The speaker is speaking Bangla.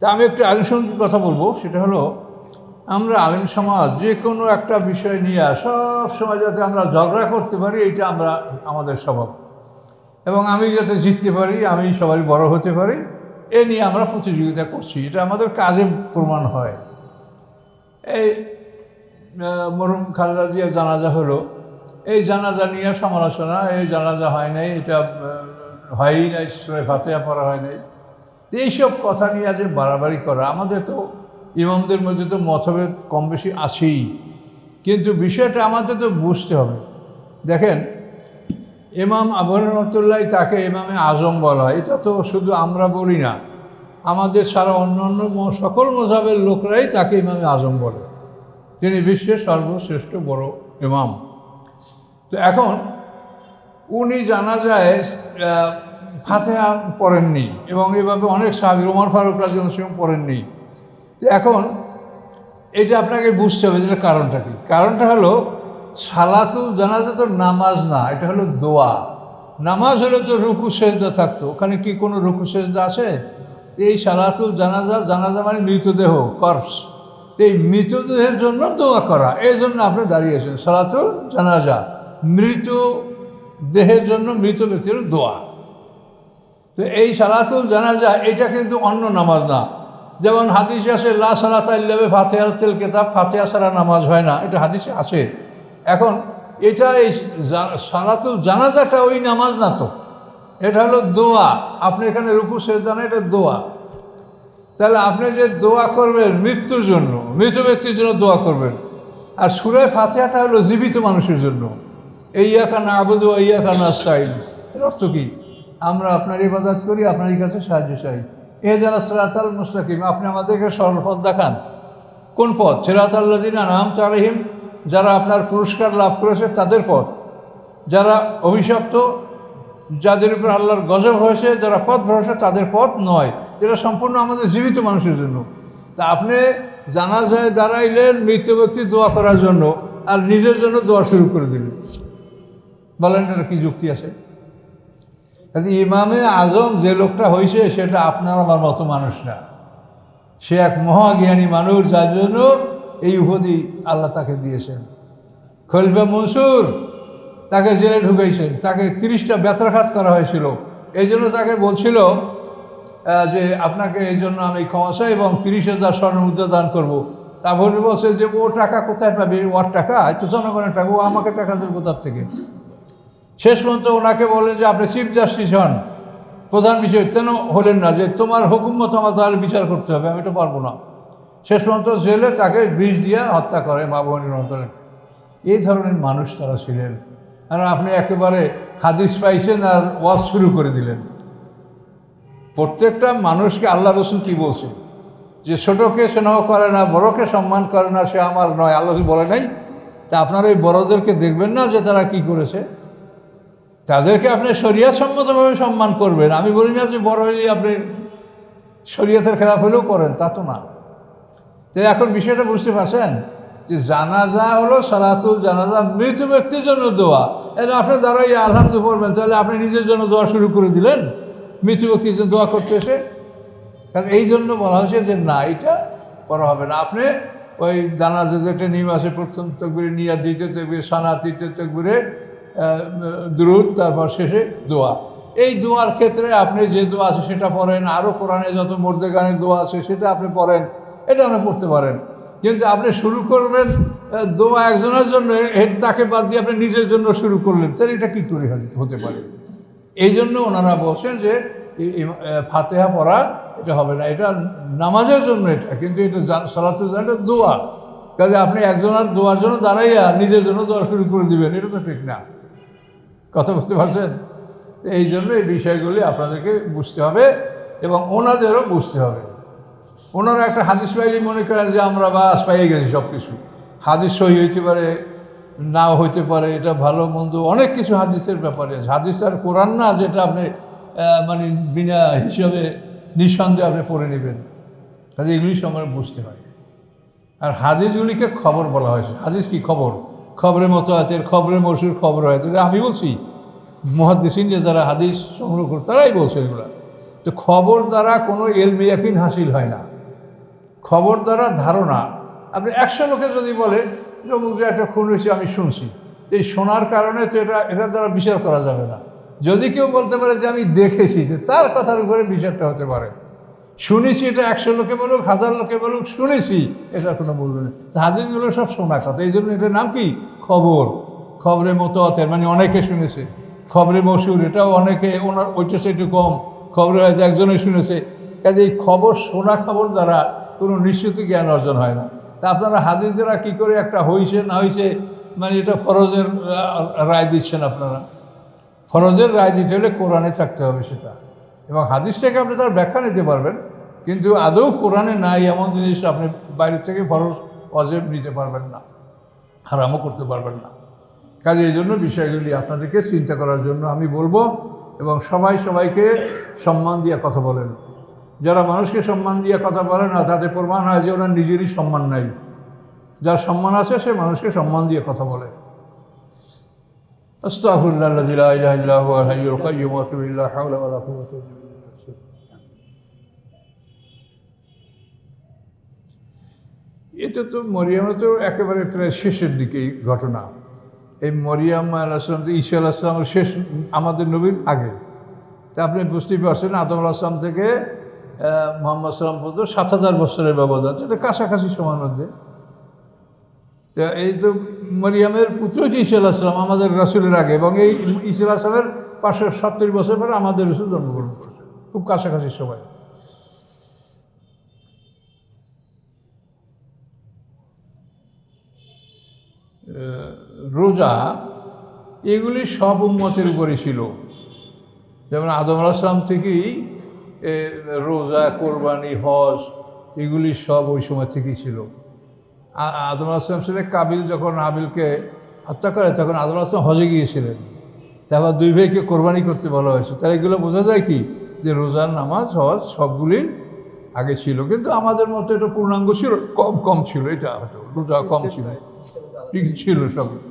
তা আমি একটু আনুষঙ্গিক কথা বলব, সেটা হলো আমরা আলিম সমাজ, যে কোনো একটা বিষয় নিয়ে সব সময় যাতে আমরা ঝগড়া করতে পারি এটা আমরা, আমাদের স্বভাব। এবং আমি যাতে জিততে পারি, আমি সবাই বড় হতে পারি, এ নিয়ে আমরা প্রতিযোগিতা করছি। এটা আমাদের কাজে প্রমাণ হয়। এই মরুম খালেদা জিয়ার জানাজা হলো, এই জানাজা নিয়ে সমালোচনা, এই জানাজা হয় নাই, এটা হয়ই নাই সুরে ফাতেহা পড়া হয় নাই। এইসব কথা নিয়ে যে বাড়াবাড়ি করা। আমাদের তো ইমামদের মধ্যে তো মতভেদ কম বেশি আছেই। কিন্তু বিষয়টা আমাদের তো বুঝতে হবে। দেখেন এমাম আবু রহমতুল্লাহ তাকে ইমামে আজম বলা হয়। এটা তো শুধু আমরা বলি না, আমাদের সারা অন্য অন্য সকল মজাবের লোকরাই তাকে ইমামে আজম বলে। তিনি বিশ্বের সর্বশ্রেষ্ঠ বড় ইমাম। তো এখন উনি জানা যায় ফাতেহা পড়েননি এবং এভাবে অনেক সাহাবি, ওমর ফারুক রাজি সঙ্গে পড়েননি তো এখন এটা আপনাকে বুঝতে হবে যেটা কারণটা কি। কারণটা হলো সালাতুল জানাজা তো নামাজ না, এটা হলো দোয়া। নামাজ হলে তো রুকু, সেজদা থাকতো। ওখানে কি কোনো রুকু, সেজদা আছে এই সালাতুল জানাজা জানাজা মানে মৃতদেহ, কর্পস। এই মৃতদেহের জন্য দোয়া করা। এই জন্য আপনি দাঁড়িয়েছেন সালাতুল জানাজা মৃত দেহের জন্য মৃত ব্যক্তির দোয়া। তো এই সালাতুল জানাজা, এটা কিন্তু অন্য নামাজ না। যেমন হাদিসে আসে লা সালাত ইল্লাবে ফাতেহার তেল কেতাব, ফাতেহা ছাড়া নামাজ হয় না। এটা হাদিসে আছে। এখন এটা এই সালাতুল জানাজাটা ওই নামাজ না তো। এটা হলো দোয়া। আপনি এখানে রুকু, সেজদা না, এটা দোয়া। তাহলে আপনি যে দোয়া করবেন মৃত্যুর জন্য, মৃত ব্যক্তির জন্য দোয়া করবেন। আর সুরে ফাতেহাটা হলো জীবিত মানুষের জন্য। এই ইয়াকা না আবুদু ইয়াকা না স্টাইল এর অর্থ কী? আমরা আপনার ইবাদত করি আপনারই কাছে সাহায্য চাই। এ যারা সেরাতাল মুস্তাকিম, আপনি আমাদেরকে সরল পথ দেখান। কোন পথ? সেরাতাল্লাদিন নাম তালিহিম যারা আপনার পুরস্কার লাভ করেছে তাদের পথ। যারা অভিশপ্ত, যাদের উপর আল্লাহর গজব হয়েছে, যারা পথ ভরসা, তাদের পথ নয়। যেটা সম্পূর্ণ আমাদের জীবিত মানুষের জন্য। তা আপনি জানা যায় দাঁড়াইলেন মৃত ব্যক্তি দোয়া করার জন্য, আর নিজের জন্য দোয়া শুরু করে দিলেন। বলেন এটা কি যুক্তি আছে? কাজে ইমামে আজম যে লোকটা হয়েছে সেটা আপনার আমার মতো মানুষ না। সে এক মহাজ্ঞানী মানুষ, যার জন্য এই উপাধি আল্লাহ তাকে দিয়েছেন। খলিফা মনসুর তাকে জেলে ঢুকাইছেন। তাকে তিরিশটা ব্যত্রাঘাত করা হয়েছিল। এই জন্য তাকে বলছিল যে আপনাকে এই জন্য আমি ক্ষমা এবং তিরিশ হাজার স্বর্ণ মুদ্রা দান করব। তারপরে বলছে যে, ও টাকা কোথায় পাবে? ওর টাকা? তো জনগণের টাকা। ও আমাকে টাকা দেবে কোথার থেকে? শেষ পর্যন্ত ওনাকে বলে যে, আপনি চিফ জাস্টিস হন। প্রধান বিষয় কেন হলেন না? যে তোমার হুকুম মতো আমার তাহলে বিচার করতে হবে, আমি তো পারব না। শেষ পর্যন্ত জেলে তাকে বিষ দিয়ে হত্যা করে মা বোনের অঞ্চলে এই ধরনের মানুষ তারা ছিলেন। কারণ আপনি একেবারে হাদিস পাইছেন আর ওয়াজ শুরু করে দিলেন। প্রত্যেকটা মানুষকে আল্লাহ রসুল কি বলছে? যে, ছোটকে স্নেহ করে না, বড়কে সম্মান করে না, সে আমার নয়। আল্লাহ বলে নাই, তা আপনারা এই বড়দেরকে দেখবেন না যে তারা কি করেছে। তাদেরকে আপনি সম্মতভাবে সম্মান করবেন। আমি বলি না যে বড় হইলে আপনি শরীয়তের খেলাফ হলেও করেন, তা তো না। তো এখন বিষয়টা বুঝতে পারছেন? যে জানাজা হলো সালাতুল জানাজা, মৃত ব্যক্তির জন্য দোয়া। এর আপনি দ্বারা দাঁড়াই আলহামদু পড়বেন, তাহলে আপনি নিজের জন্য দোয়া শুরু করে দিলেন। মৃত ব্যক্তির জন্য দোয়া করতে এসে। কারণ এই জন্য বলা হয়েছে যে না, এটা করা হবে না। আপনি ওই জানাজা যেটা নিয়ম আছে, প্রথম তকবিরে নিয়া দ্বিতীয় তকবিরে সানা তৃতীয় তকবিরে দ্রুত, তারপর শেষে দোয়া। এই দোয়ার ক্ষেত্রে আপনি যে দোয়া আছে সেটা পড়েন আরও কোরআনে যত মর্দে গানের দোয়া আছে সেটা আপনি পড়েন, এটা আপনি পড়তে পারেন। কিন্তু আপনি শুরু করবেন দোয়া একজনের জন্য, হেড তাকে বাদ দিয়ে আপনি নিজের জন্য শুরু করলেন, তাহলে এটা কী করে হতে পারে। এই জন্য ওনারা বলছেন যে ফাতেহা পড়া, এটা হবে না, এটা নামাজের জন্য এটা, কিন্তু এটা সালাতুল এটা দোয়া। কাজে আপনি একজনের দোয়ার জন্য দাঁড়াইয়া নিজের জন্য দোয়া শুরু করে দিবেন, এটা তো ঠিক না। কথা বুঝতে পারছেন? এই জন্য এই বিষয়গুলি আপনাদেরকে বুঝতে হবে এবং ওনাদেরও বুঝতে হবে। ওনারা একটা হাদিস পাইলে মনে করে যে আমরা বাস পাইয়ে গেছি সব কিছু হাদিস সহি হইতে পারে, নাও হইতে পারে, এটা ভালো, মন্দ, অনেক কিছু হাদিসের ব্যাপারে আছে। হাদিস আর কোরআন না যেটা আপনি মানে বিনা হিসাবে নিঃসন্দেহে আপনি পড়ে নেবেন। কাজে এগুলি সময় বুঝতে হয়। আর হাদিসগুলিকে খবর বলা হয়েছে হাদিস কি খবর? খবরের মতো আছে খবরের মসুর খবর হয়। এটা আমি বলছি মহাদিসিন যে যারা হাদিস সংগ্রহ করে, তারাই বলছে এগুলো। তো খবর দ্বারা কোনো এলমি ইয়াকিন হাসিল হয় না। খবর দ্বারা ধারণা। আপনি একশো লোকে যদি বলে, যে অমুক যে একটা খুন হয়েছে, আমি শুনছি। এই শোনার কারণে তো এটা, এটার দ্বারা বিচার করা যাবে না। যদি কেউ বলতে পারে যে আমি দেখেছি, যে তার কথার উপরে বিচারটা হতে পারে। শুনেছি এটা একশো লোকে বলুক, হাজার লোকে বলুক, শুনেছি। এটা কোনো মূল্য নেই হাদিসগুলো সব শোনা কথা। এই জন্য এটার নাম কি? খবর। খবরের মতো অতের মানে অনেকে শুনেছে। খবরে মশুর, এটাও অনেকে, ওনার ওইটা একটু কম। খবরে হয়তো একজনে শুনেছে। কাজে এই খবর, শোনা খবর দ্বারা কোনো নিশ্চিত জ্ঞান অর্জন হয় না। তা আপনারা হাদিস দ্বারা কী করে একটা হয়েছে না হয়েছে মানে এটা ফরজের রায় দিচ্ছেন আপনারা? ফরজের রায় দিতে হলে কোরআনে থাকতে হবে সেটা। এবং হাদিসটাকে আপনি তার ব্যাখ্যা নিতে পারবেন। কিন্তু আদৌ কোরআনে নাই এমন জিনিস আপনি বাইরে থেকে ফরজ, অজেব নিতে পারবেন না, হারামও করতে পারবেন না। কাজে এই জন্য বিষয়গুলি আপনাদেরকে চিন্তা করার জন্য আমি বলব এবং সবাই সবাইকে সম্মান দিয়ে কথা বলেন। যারা মানুষকে সম্মান দিয়ে কথা বলে না, তাতে প্রমাণ হয় যে ওনার নিজেরই সম্মান নাই। যার সম্মান আছে, সে মানুষকে সম্মান দিয়ে কথা বলে। আস্তাগফিরুল্লাহ এটা তো মরিয়ামে তো একেবারে প্রায় শেষের দিকে এই ঘটনা। এই মরিয়াম আলাহাম তো ঈশা আলাহিসামের শেষ, আমাদের নবীর আগে। তা আপনি বুঝতেই পারছেন, আদম আলাহিসাম থেকে মোহাম্মদ সাল্লাম পর্যন্ত সাত হাজার বছরের ব্যবধান, এটা কাছাকাছি সময়ের মধ্যে। তো এই তো মরিয়ামের পুত্র হচ্ছে ঈশা আলাহিসাম আমাদের রাসুলের আগে, এবং এই ঈশা আলাহিসামের পাঁচশো সত্তর বছর পরে আমাদের রসুল জন্মগ্রহণ করেছে খুব কাছাকাছি সময়। রোজা, এগুলি সব উম্মতের উপরে ছিল। যেমন আদম আসলাম থেকেই রোজা, কোরবানি, হজ, এগুলি সব ওই সময় থেকেই ছিল। আদম আসলাম ছিলেন কাবিল, যখন আবিলকে হত্যা করে, তখন আদম আসলাম হজে গিয়েছিলেন। তারপর দুই ভাইকে কোরবানি করতে বলা হয়েছে। তার এগুলো বোঝা যায় কি? যে রোজার নামাজ, হজ, সবগুলি আগে ছিল। কিন্তু আমাদের মতো এটা পূর্ণাঙ্গ ছিল, কম কম ছিল। এটা রোজা কম ছিল। ঠিক ছিল সব।